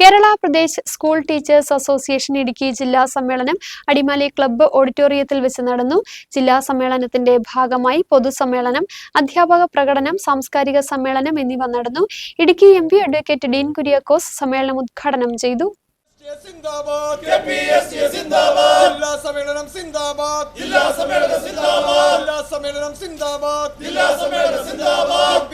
Kerala Pradesh school teachers association Idukki ജില്ലാ സമ്മേളനം Adimali club ഓഡിറ്റോറിയത്തിൽ വെച്ച് നടന്നു. ജില്ലാ സമ്മേളനത്തിന്റെ ഭാഗമായി പൊതുസമ്മേളനം അധ്യാപക പ്രകടനം സാംസ്കാരിക സമ്മേളനം എന്നിവ നടന്നു. Idukki M P advocate Dean Kuriakose സമ്മേളനം ഉദ്ഘാടനം ചെയ്തു. ജില്ലാ സമ്മേളനം സിന്ദാബാദ്. ജില്ലാ സമ്മേളനം സിന്ദാബാദ്. ജില്ലാ സമ്മേളനം സിന്ദാബാദ്. ജില്ലാ സമ്മേളനം സിന്ദാബാദ്.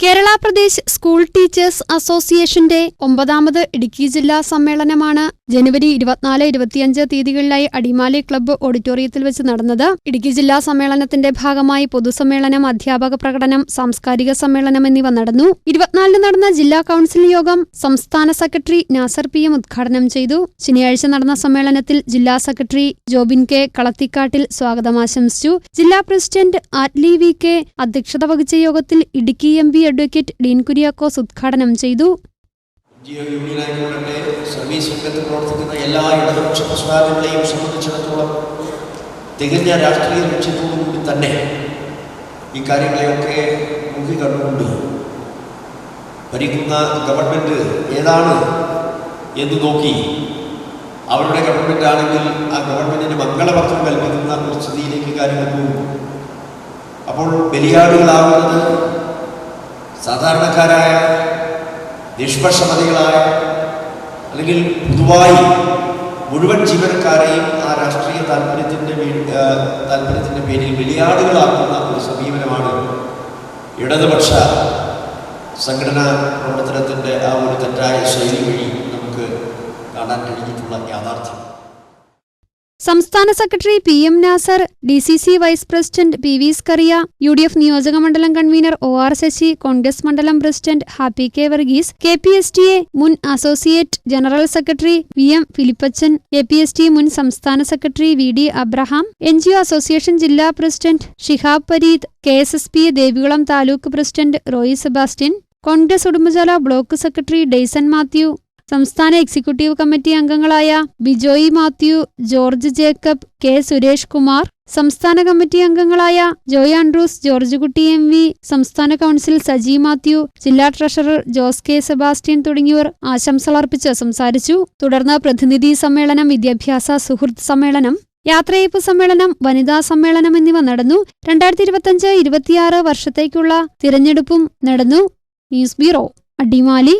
കേരള പ്രദേശ് സ്കൂൾ ടീച്ചേഴ്സ് അസോസിയേഷന്റെ ഒമ്പതാമത് ഇടുക്കി ജില്ലാ സമ്മേളനമാണ് ജനുവരി ഇരുപത്തിനാല് ഇരുപത്തിയഞ്ച് തീയതികളിലായി അടിമാലി ക്ലബ്ബ് ഓഡിറ്റോറിയത്തിൽ വെച്ച് നടന്നത്. ഇടുക്കി ജില്ലാ സമ്മേളനത്തിന്റെ ഭാഗമായി പൊതുസമ്മേളനം അധ്യാപക പ്രകടനം സാംസ്കാരിക സമ്മേളനം എന്നിവ നടന്നു. ഇരുപത്തിനാലിന് നടന്ന ജില്ലാ കൌൺസിൽ യോഗം സംസ്ഥാന സെക്രട്ടറി നാസർ പി എം ഉദ്ഘാടനം ചെയ്തു. ശനിയാഴ്ച നടന്ന സമ്മേളനത്തിൽ ജില്ലാ സെക്രട്ടറി ജോബിൻ കെ കളത്തിക്കാട്ടിൽ സ്വാഗതം ആശംസിച്ചു. ജില്ലാ പ്രസിഡന്റ് ആറ്റ്ലി വി കെ അധ്യക്ഷത വഹിച്ച യോഗത്തിൽ Idukki M P advocate Dean Kuriakose ഉദ്ഘാടനം ചെയ്തു. ജിയോ യൂണിയനായിക്കൊള്ളട്ടെ സർവീസ് രംഗത്ത് പ്രവർത്തിക്കുന്ന എല്ലാ ഇടതുപക്ഷ പ്രസ്ഥാനങ്ങളെയും സംബന്ധിച്ചിടത്തോളം തികഞ്ഞ രാഷ്ട്രീയ ലക്ഷ്യത്തോടുകൂടി തന്നെ ഈ കാര്യങ്ങളെയൊക്കെ മുഖി കണ്ടുകൊണ്ട് ഭരിക്കുന്ന ഗവൺമെന്റ് ഏതാണ് എന്ന് നോക്കി അവരുടെ ഗവൺമെന്റ് ആണെങ്കിൽ ആ ഗവൺമെന്റിന് മംഗളപത്രം കൽപ്പിക്കുന്ന ഒരു സ്ഥിതിയിലേക്ക് കാര്യങ്ങൾ പോകും. അപ്പോൾ ബലിയാടുകളാവുന്നത് നിഷ്പക്ഷമതികളായ അല്ലെങ്കിൽ പൊതുവായി മുഴുവൻ ജീവനക്കാരെയും ആ രാഷ്ട്രീയ താല്പര്യത്തിന്റെ താല്പര്യത്തിന്റെ പേരിൽ വെളിയാടുകളാക്കുന്ന ഒരു സമീപനമാണ് ഇടതുപക്ഷ സംഘടനാ പ്രവർത്തനത്തിന്റെ ആ ഒരു തെറ്റായ ശൈലി വഴി നമുക്ക് കാണാൻ കഴിഞ്ഞിട്ടുള്ള യാഥാർത്ഥ്യം. സംസ്ഥാന secretary P M Nasar D C C vice president P V Scaria U D F നിയോജക മണ്ഡലം convener O R Sasi Congress മണ്ഡലം president Happy K Varghese K P S T A മുൻ associate general secretary V M Philippachan A P S T മുൻ സംസ്ഥാന secretary V D Abraham N G O association ജില്ലാ president Shihab Pareed K S S P Devikulam taluk president Roy Sebastian Congress Udumbanchola block secretary Dayson Mathew സംസ്ഥാന executive committee അംഗങ്ങളായ Bijoy Mathew George Jacob K Suresh Kumar സംസ്ഥാന committee അംഗങ്ങളായ ജോയ് ആൻഡ്രൂസ് ജോർജ് കുട്ടി M V സംസ്ഥാന council Saji Mathew ജില്ലാ treasurer Jose K Sebastian തുടങ്ങിയവർ ആശംസകളർപ്പിച്ച് സംസാരിച്ചു. തുടർന്ന് പ്രതിനിധി സമ്മേളനം വിദ്യാഭ്യാസ സുഹൃത്ത് സമ്മേളനം യാത്രയയപ്പ് സമ്മേളനം വനിതാ സമ്മേളനം എന്നിവ നടന്നു. രണ്ടായിരത്തി ഇരുപത്തിയഞ്ച് ഇരുപത്തിയാറ് വർഷത്തേക്കുള്ള തിരഞ്ഞെടുപ്പും നടന്നു. News bureau Adimali.